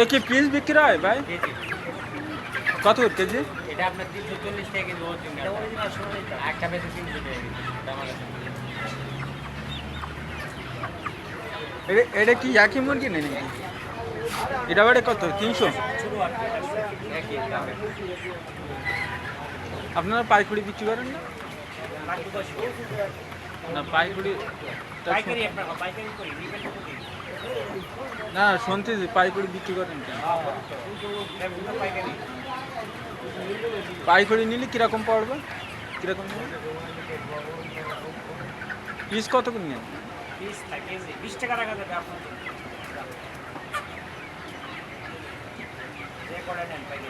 এ কি পিস বিক্রি হয় ভাই? কত কেজি? এটা আপনার তিনশো চল্লিশ টাকা কেজি একটা বেশি তিনশো টাকা এটা কি একই মুরগি নেই নাকি? এটা বাড়ে কত? তিনশো। আপনারা পাইকুড়ি বিক্রি করেন না? না পাইকুড়ি পাইকারি না শুনতে পাইকুড়ি বিক্রি করেন এগুলো পাইকারি। নিলে কীরকম পড়বে? কীরকম পিস কত করে নেন? বিশ টাকা রাখা যাবে আপনার যে করে নেন পাইকারি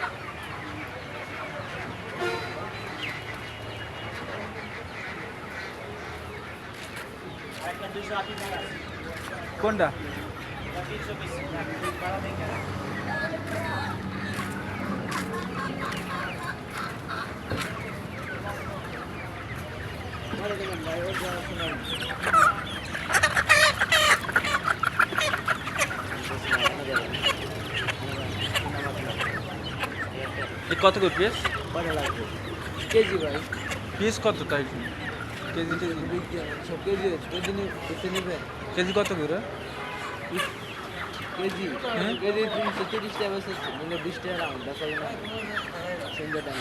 একটা দুশো আশি টাকা আছে। কোনটা? কত করে পিস কেজি ভাই। পিস কত তাই? কেজি সব কেজি কেজি কেজি কেজি কত করে? কেজি হুম? কেজি তিনশো তিরিশ টাকা মানে বিশ টাকা দাম দেখা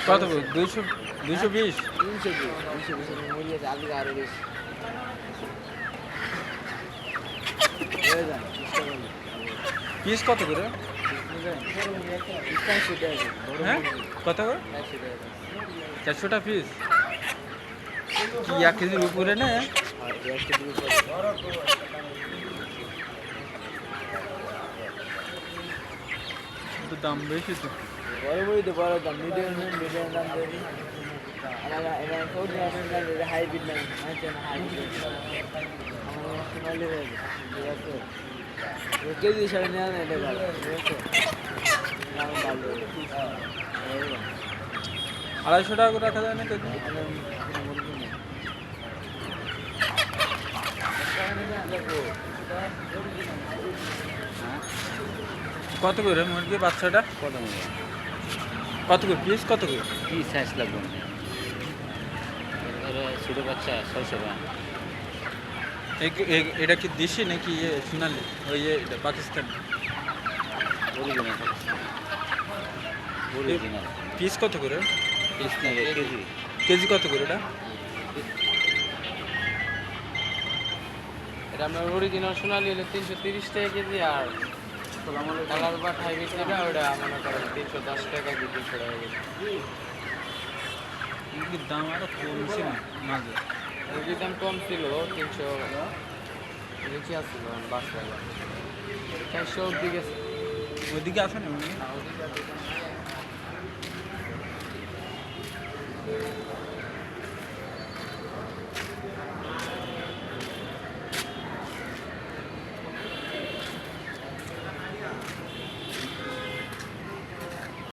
কত দুইশো দুইশো বিশ? তিনশো বিশ তিনশো বিশ মুড়ি আছে আজকে বেশি। হয়ে পিস কত করে? হ্যাঁ? কত করে? চারশোটা পিস? কি কেজির উপরে না দাম বেশি তো দাম মিডিয়াম মিডিয়াম। আড়াইশো টাকা করে রাখা যায় না কেজি এখানে কোনো মুরগি নেই কত করে মুরগি বাচ্চাটা? কত কত করে পিস কত করে? পিস সাইজ লাগবে ছোটো বাচ্চা ছয়শো এটা কি দেশি নাকি ইয়ে সোনালি? ওই ইয়ে এটা পাকিস্তান? পিস কত করে? Piece KG. কেজি কত করে এটা? এটা আমরা অরিজিনাল সোনালি হলো তিনশো তিরিশ টাকা কেজি আর কালার বা হাইব্রিড যেটা ওটা মনে করেন তিনশো দশ টাকা কি তিনশো টাকা কেজি দাম আরও কম ছিল মাঝে। মুরগির দাম কম ছিল তিনশো বেশি আসছিল বাস টাকা চারশো অব্দি গেছে। ওদিকে আসেন ওদিকে